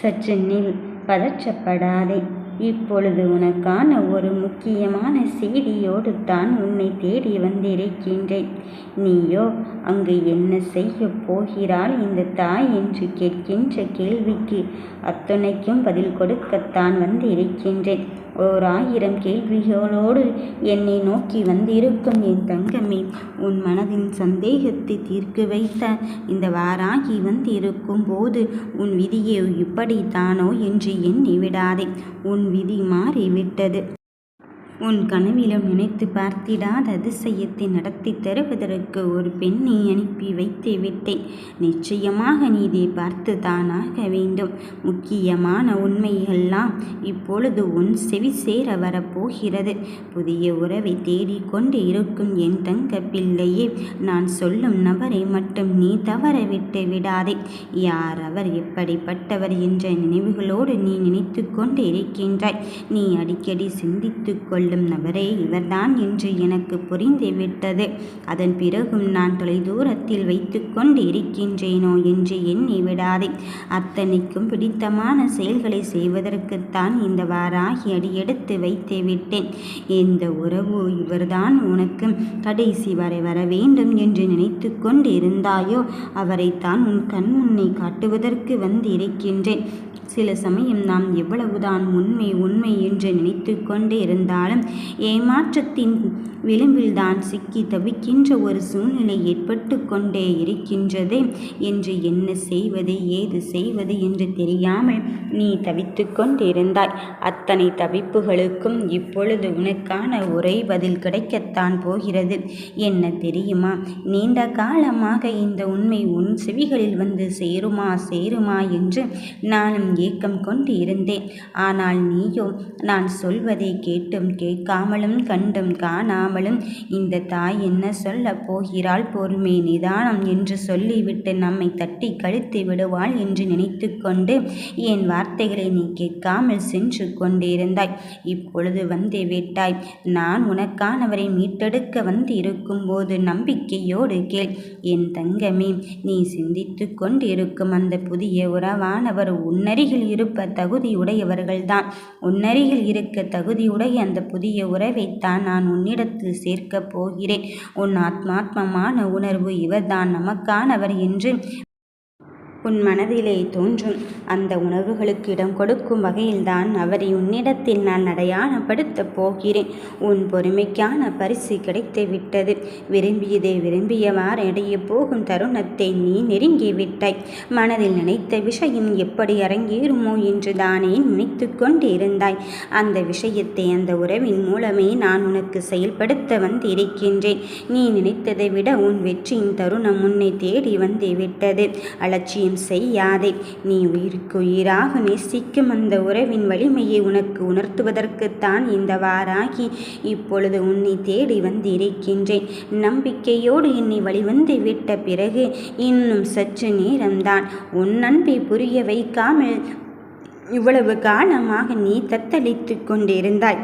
சற்று நில் பதற்றப்படாதே. இப்பொழுது உனக்கான ஒரு முக்கியமான செய்தியோடு தான் உன்னை தேடி வந்திருக்கின்றேன். நீயோ அங்கு என்ன செய்ய போகிறாள் இந்த தாய் என்று கேட்கின்ற கேள்விக்கு அத்துணைக்கும் பதில் கொடுக்கத்தான் வந்திருக்கின்றேன். ஓர் ஆயிரம் கேள்விகளோடு என்னை நோக்கி வந்திருக்கும் என் தங்கமே உன் மனதின் சந்தேகத்தை தீர்க்க வைத்த இந்த வாராகி வந்திருக்கும் போது உன் விதியை இப்படித்தானோ என்று எண்ணி விடாதே உன் விதி மாறிவிட்டது. உன் கனவிலும் நினைத்து பார்த்திடாத அதிசயத்தை நடத்தி தருவதற்கு ஒரு பெண்ணை அனுப்பி வைத்து விட்டேன். நிச்சயமாக நீ இதை பார்த்து தானாக வேண்டும். முக்கியமான உண்மையெல்லாம் இப்பொழுது உன் செவி சேர வரப்போகிறது. புதிய உறவை தேடிக்கொண்டு இருக்கும் என் தங்க பிள்ளையே நான் சொல்லும் நபரை மட்டும் நீ தவற விட்டு விடாதே. யார் அவர் எப்படிப்பட்டவர் என்ற நினைவுகளோடு நீ நினைத்து கொண்டு இருக்கின்றாய். நீ அடிக்கடி சிந்தித்து கொள்ள கொள்ளும் நபரே இவர்தான் என்று எனக்கு புரிந்துவிட்டது அதன் பிறகும் நான் தொலைதூரத்தில் வைத்து கொண்டு இருக்கின்றேனோ என்று எண்ணி விடாதே. அத்தனைக்கும் பிடித்தமான செயல்களை செய்வதற்குத்தான் இந்த வாராகி அடி எடுத்து வைத்து விட்டேன். இந்த உறவு இவர்தான் உனக்கு கடைசி வரை வர வேண்டும் என்று நினைத்து கொண்டு இருந்தாயோ அவரைத்தான் உன் கண் முன்னே காட்டுவதற்கு வந்து இருக்கின்றேன் சில சமயம் நாம் எவ்வளவுதான் உண்மை உண்மை என்று நினைத்து கொண்டு இருந்தாலும் ஏமாற்றத்தின் விளிம்பில்தான் சிக்கி தவிக்கின்ற ஒரு சூழ்நிலை ஏற்பட்டு கொண்டே இருக்கின்றது. என்று என்ன செய்வது ஏது செய்வது என்று தெரியாமல் நீ தவித்து கொண்டிருந்தாய். அத்தனை தவிப்புகளுக்கும் இப்பொழுது உனக்கான ஒரே பதில் கிடைக்கத்தான் போகிறது. என்ன தெரியுமா? நீண்ட காலமாக இந்த உண்மை உன் செவிகளில் வந்து சேருமா சேருமா என்று நானும் ஏக்கம் கொண்டு இருந்தேன். ஆனால் நீயோ நான் சொல்வதை கேட்டும் கே கேட்காமலும் கண்டும் காணாமலும் இந்த தாய் என்ன சொல்ல போகிறாள் பொறுமை நிதானம் என்று சொல்லிவிட்டு நம்மை தட்டி கழித்து விடுவாள் என்று நினைத்து கொண்டு என் வார்த்தைகளை நீ கேட்காமல் சென்று கொண்டிருந்தாய். இப்பொழுது வந்து விட்டாய். நான் உனக்கானவரை மீட்டெடுக்க வந்து இருக்கும்போது நம்பிக்கையோடு கேள். என் தங்கமே நீ சிந்தித்து கொண்டிருக்கும் அந்த புதிய உறவானவர் உன்னருகில் இருப்ப தகுதியுடையவர்கள்தான். உன்னருகில் இருக்க தகுதியுடைய அந்த புதிய உறவைத்தான் நான் உன்னிடத்தில் சேர்க்கப் போகிறேன். உன் ஆத்மாத்மமான உணர்வு இவர்தான். நமக்கானவர் என்று உன் மனதிலே தோன்றும் அந்த உணர்வுகளுக்கு இடம் கொடுக்கும் வகையில்தான் அவரை உன்னிடத்தில் நான் அடையாளப்படுத்தப் போகிறேன். உன் பொறுமைக்கான பரிசு கிடைத்து விட்டது. விரும்பியதை விரும்பியவாறு அடைய போகும் தருணத்தை நீ நெருங்கிவிட்டாய் மனதில் நினைத்த விஷயம் எப்படி அரங்கேறுமோ என்று தானே நினைத்து கொண்டிருந்தாய். அந்த விஷயத்தை அந்த உறவின் மூலமே நான் உனக்கு செயல்படுத்த வந்திருக்கின்றேன். நீ நினைத்ததை விட உன் வெற்றியின் தருணம் உன்னை தேடி வந்து விட்டது. அலட்சியம் காரியம் செய்யாதே? நீ உயிருக்கு உயிராக நேசிக்கும் அந்த உறவின் வலிமையை உனக்கு உணர்த்துவதற்குத்தான் இந்த வாராகி. இப்பொழுது உன்னை தேடி வந்திருக்கின்றேன். நம்பிக்கையோடு என்னை வழிவந்து விட்ட பிறகு இன்னும் சற்று நேரம்தான். உன் அன்பை புரிய வைக்காமல் இவ்வளவு காலமாக நீ தத்தளித்து கொண்டிருந்தாய்.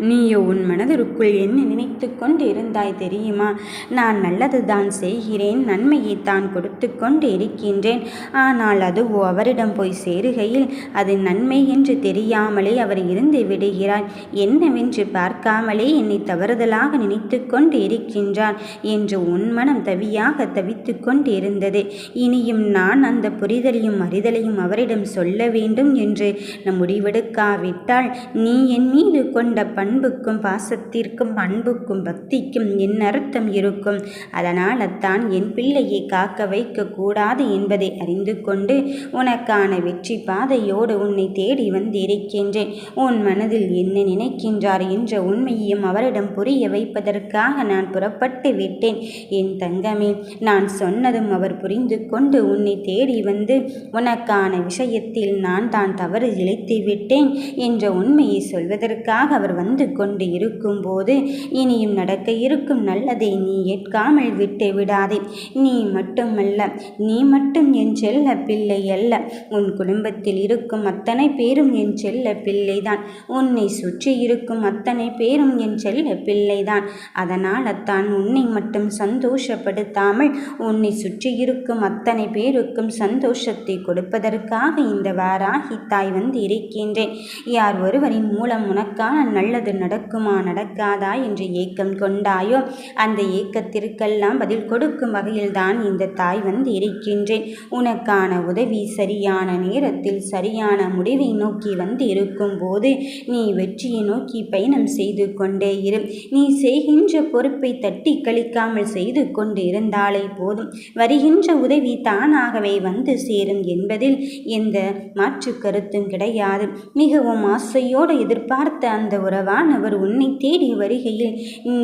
நீயோ உன் மனதிற்குள் என்ன நினைத்து கொண்டு இருந்தாய் தெரியுமா? நான் நல்லது தான் செய்கிறேன் நன்மையை தான் கொடுத்து கொண்டு இருக்கின்றேன் ஆனால் அதுவோ அவரிடம் போய் சேருகையில் அது நன்மை என்று தெரியாமலே அவர் இருந்து விடுகிறார். என்னவென்று பார்க்காமலே என்னை தவறுதலாக நினைத்து கொண்டு இருக்கின்றார் என்று உன் மனம் தவியாக தவித்து கொண்டு இருந்தது இனியும் நான் அந்த புரிதலையும் அறிதலையும் அவரிடம் சொல்ல வேண்டும் என்று நம் முடிவெடுக்காவிட்டால் நீ என் மீது கொண்ட பண்புக்கும் பாசத்திற்கும் அன்புக்கும் பக்திக்கும் என் அர்த்தம் இருக்கும். அதனால் தான் என் பிள்ளையை காக்க வைக்கக்கூடாது என்பதை அறிந்து கொண்டு உனக்கான வெற்றி பாதையோடு உன்னை தேடி வந்திருக்கின்றேன் உன் மனதில் என்ன நினைக்கின்றார் என்ற உண்மையையும் அவரிடம் புரிய வைப்பதற்காக நான் புறப்பட்டு விட்டேன். என் தங்கமே நான் சொன்னதும் அவர் புரிந்து கொண்டு உன்னை தேடி வந்து உனக்கான விஷயத்தில் நான் தான் தவறு இழைத்து விட்டேன் என்ற உண்மையை சொல்வதற்காக அவர் வந்து வந்து கொண்டு இருக்கும்போது இனியும் நடக்க இருக்கும் நல்லதை நீ ஏற்காமல் விட்டு விடாதே. நீ மட்டுமல்ல நீ மட்டும் என் செல்ல பிள்ளை அல்ல. உன் குடும்பத்தில் இருக்கும் அத்தனை பேரும் என் செல்ல பிள்ளைதான். உன்னை சுற்றி இருக்கும் அத்தனை பேரும் என் செல்ல பிள்ளைதான். அதனால் அத்தான் உன்னை மட்டும் சந்தோஷப்படுத்தாமல் உன்னை சுற்றி இருக்கும் அத்தனை பேருக்கும் சந்தோஷத்தை கொடுப்பதற்காக இந்த வாராகி தாய் வந்து இருக்கின்றேன். யார் ஒருவரின் மூலம் உனக்கான அது நடக்குமா நடக்காதா என்று ஏக்கம் கொண்டாயோ? அந்த ஏக்கத்திற்கெல்லாம் பதில் கொடுக்கும் வகையில்தான் இந்த தாய் வந்து இருக்கின்றேன். உனக்கான உதவி சரியான நேரத்தில் சரியான முடிவை நோக்கி வந்து இருக்கும் போது நீ வெற்றியை நோக்கி பயணம் செய்து கொண்டே இரு. நீ செய்கின்ற பொறுப்பை தட்டி கழிக்காமல் செய்து கொண்டு இருந்தாலே போதும். வருகின்ற உதவி தானாகவே வந்து சேரும் என்பதில் எந்த மாற்று கருத்தும் கிடையாது. மிகவும் ஆசையோடு எதிர்பார்த்த அந்த வானவர் உன்னை தேடி வருகையில்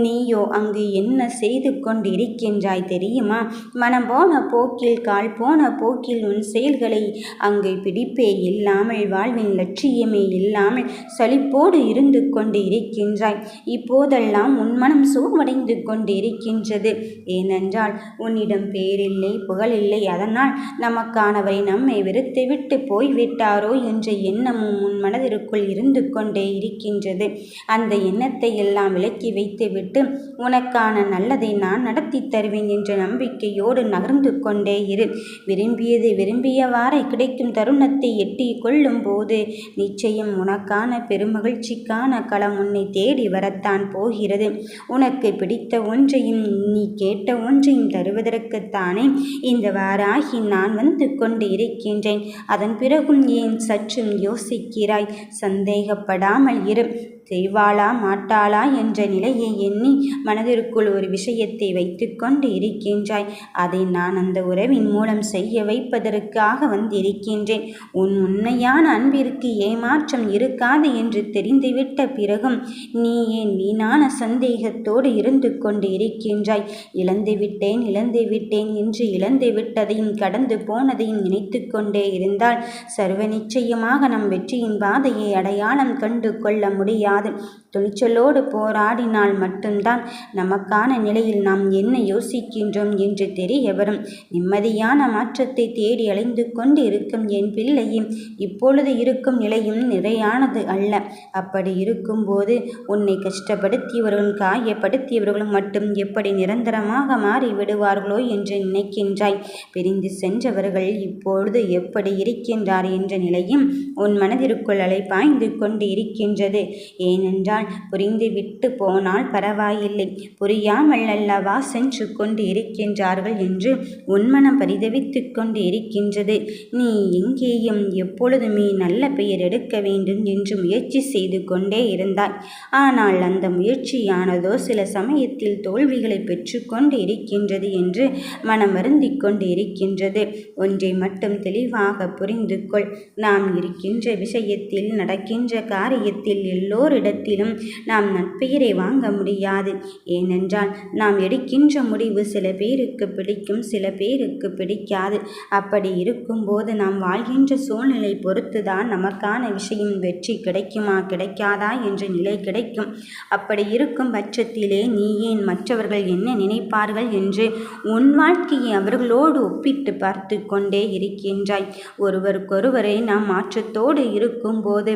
நீயோ அங்கு என்ன செய்து கொண்டிருக்கின்றாய் தெரியுமா? மனம் போன போக்கில் கால் போன போக்கில் உன் செயல்களை அங்கு பிடிப்பே இல்லாமல் வாழ்வின் லட்சியமே இல்லாமல் சலிப்போடு இருந்து கொண்டு இருக்கின்றாய் இப்போதெல்லாம் உன் மனம் சோர்வடைந்து கொண்டு இருக்கின்றது ஏனென்றால் உன்னிடம் பேரில்லை புகழில்லை. அதனால் நமக்கானவரை நம்மை வெறுத்துவிட்டு போய்விட்டாரோ என்ற எண்ணமும் உன் மனதிற்குள் இருந்து கொண்டே இருக்கின்றது. அந்த எண்ணத்தை எல்லாம் விலக்கி வைத்துவிட்டு உனக்கான நல்லதை நான் நடத்தி தருவேன் என்ற நம்பிக்கையோடு நகர்ந்து கொண்டே இரு. விரும்பியது விரும்பியவாறே கிடைக்கும் தருணத்தை எட்டி கொள்ளும் போது நிச்சயம் உனக்கான பெருமகிழ்ச்சிக்கான களம் உன்னை தேடி வரத்தான் போகிறது. உனக்கு பிடித்த ஒன்றையும் நீ கேட்ட ஒன்றையும் தருவதற்குத்தானே இந்த வாராகி நான் வந்து கொண்டு இருக்கின்றேன். அதன் பிறகும் ஏன் சற்றும் யோசிக்கிறாய்? சந்தேகப்படாமல் இரு. செய்வாளா மாட்டாளா என்ற நிலையை எண்ணி மனதிற்குள் ஒரு விஷயத்தை வைத்துக்கொண்டு இருக்கின்றாய். அதை நான் அந்த உறவின் மூலம் செய்ய வைப்பதற்காக வந்திருக்கின்றேன். உன் உண்மையான அன்பிற்கு ஏமாற்றம் இருக்காது என்று தெரிந்துவிட்ட பிறகும் நீ ஏன் வீணான சந்தேகத்தோடு இருந்து கொண்டு இருக்கின்றாய். இழந்து விட்டேன் இழந்து விட்டேன் என்று இழந்து விட்டதையும் கடந்து போனதையும் நினைத்து கொண்டே இருந்தால் சர்வ நிச்சயமாக நம் வெற்றியின் பாதையை அடையாளம் கண்டு கொள்ள முடியாது. முடியாது துணிச்சலோடு போராடினால் மட்டும்தான் நமக்கான நிலையில் நாம் என்ன யோசிக்கின்றோம் என்று தெரிய வரும். நிம்மதியான மாற்றத்தை தேடி அலைந்து கொண்டு இருக்கும் என் பிள்ளையும் இப்பொழுது இருக்கும் நிலையும் நிறையானது அல்ல. அப்படி இருக்கும்போது உன்னை கஷ்டப்படுத்தியவர்களும் காயப்படுத்தியவர்களும் மட்டும் எப்படி நிரந்தரமாக மாறி விடுவார்களோ என்று நினைக்கின்றாய். பிரிந்து சென்றவர்கள் இப்பொழுது எப்படி இருக்கின்றார் என்ற நிலையும் உன் மனதிற்குள் அலை பாய்ந்து கொண்டு இருக்கின்றது. ஏனென்றால் புரிந்துவிட்டு போனால் பரவாயில்லை. புரியாமல் அல்லவா சென்று கொண்டு இருக்கின்றார்கள் என்று உன்மனம் பரிதவித்து கொண்டு இருக்கின்றது. நீ எங்கேயும் எப்பொழுதுமே நல்ல பெயர் எடுக்க வேண்டும் என்று முயற்சி செய்து கொண்டே இருந்தாய். ஆனால் அந்த முயற்சியானதோ சில சமயத்தில் தோல்விகளை பெற்றுக்கொண்டு இருக்கின்றது என்று மனம் வருந்திக் கொண்டு இருக்கின்றது. ஒன்றை மட்டும் தெளிவாக புரிந்து கொள். நாம் இருக்கின்ற விஷயத்தில் நடக்கின்ற காரியத்தில் எல்லோரும் இடத்திலும் நாம் நட்பெயரை வாங்க முடியாது. ஏனென்றால் நாம் எடுக்கின்ற முடிவு சில பேருக்கு பிடிக்கும் சில பேருக்கு பிடிக்காது. அப்படி இருக்கும்போது நாம் வாழ்கின்ற சூழ்நிலை பொறுத்துதான் நமக்கான விஷயம் வெற்றி கிடைக்குமா கிடைக்காதா என்ற நிலை கிடைக்கும். அப்படி இருக்கும் பட்சத்திலே நீ ஏன் மற்றவர்கள் என்ன நினைப்பார்கள் என்று உன் வாழ்க்கையை அவர்களோடு ஒப்பிட்டு பார்த்து கொண்டே இருக்கின்றாய். ஒருவருக்கொருவரை நாம் மாற்றத்தோடு இருக்கும்போது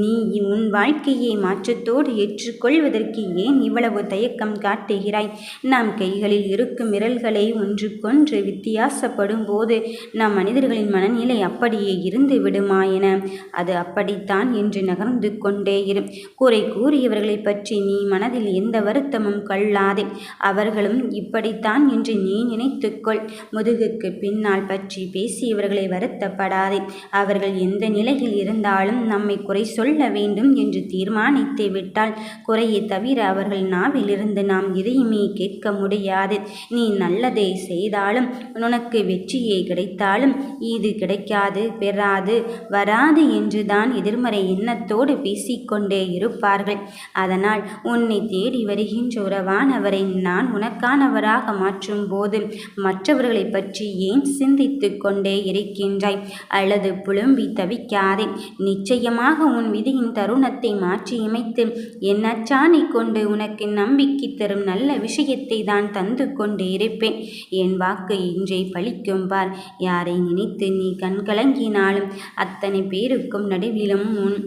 நீ உன் வாழ்க்கை வாழ்க்கையை மாற்றத்தோடு ஏற்றுக்கொள்வதற்கு ஏன் இவ்வளவு தயக்கம் காட்டுகிறாய்? நாம் கைகளில் இருக்கும் விரல்களை ஒன்றுக்கொன்று வித்தியாசப்படும் போது நம் மனிதர்களின் மனநிலை அப்படியே இருந்து விடுமா என? அது அப்படித்தான் என்று நகர்ந்து கொண்டே இரு. குறை கூறியவர்களை பற்றி நீ மனதில் எந்த வருத்தமும் கொள்ளாதே. அவர்களும் இப்படித்தான் என்று நீ நினைத்துக்கொள். முதுகுக்கு பின்னால் பற்றி பேசியவர்களை வருத்தப்படாதே. அவர்கள் எந்த நிலையில் இருந்தாலும் நம்மை குறை சொல்ல வேண்டும் என்று தீர்மானித்து விட்டால் குறையை தவிர அவர்கள் நாவிலிருந்து நாம் எதையுமே கேட்க முடியாது. நீ நல்லதை செய்தாலும் உனக்கு வெற்றியை கிடைத்தாலும் இது கிடைக்காது பெறாது வராது என்றுதான் எதிர்மறை எண்ணத்தோடு பேசிக்கொண்டே இருப்பார்கள். அதனால் உன்னை தேடி வருகின்ற உறவானவரை நான் உனக்கானவராக மாற்றும் போது மற்றவர்களை பற்றி ஏன் சிந்தித்து கொண்டே இருக்கின்றாய்? அல்லது புலம்பி தவிக்காதே. நிச்சயமாக உன் விதியின் தருணத்தை மாற்றியமைத்து என் அச்சாணி கொண்டு உனக்கு நம்பிக்கை தரும் நல்ல விஷயத்தை தான் தந்து கொண்டு இருப்பேன். என் வாக்கு இன்றே பழிக்கும் பார். யாரை நினைத்து நீ கண்கலங்கினாலும் அத்தனை பேருக்கும் நடுவிலும் உன்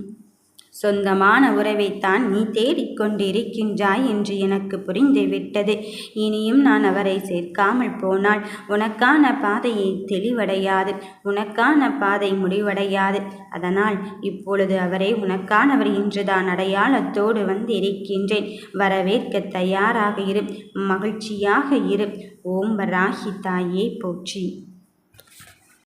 சொந்தமான உறவைத்தான் நீ தேடிக்கொண்டிருக்கின்றாய் என்று எனக்கு புரிந்துவிட்டது இனியும் நான் அவரை சேர்க்காமல் போனால் உனக்கான பாதையை தெளிவடையாது உனக்கான பாதை முடிவடையாது. அதனால் இப்பொழுது அவரை உனக்கானவர் இன்றுதான் அடையாளத்தோடு வந்திருக்கின்றேன். வரவேற்க தயாராக இரு மகிழ்ச்சியாக இரு. ஓம் வராகி தாயே போற்றி.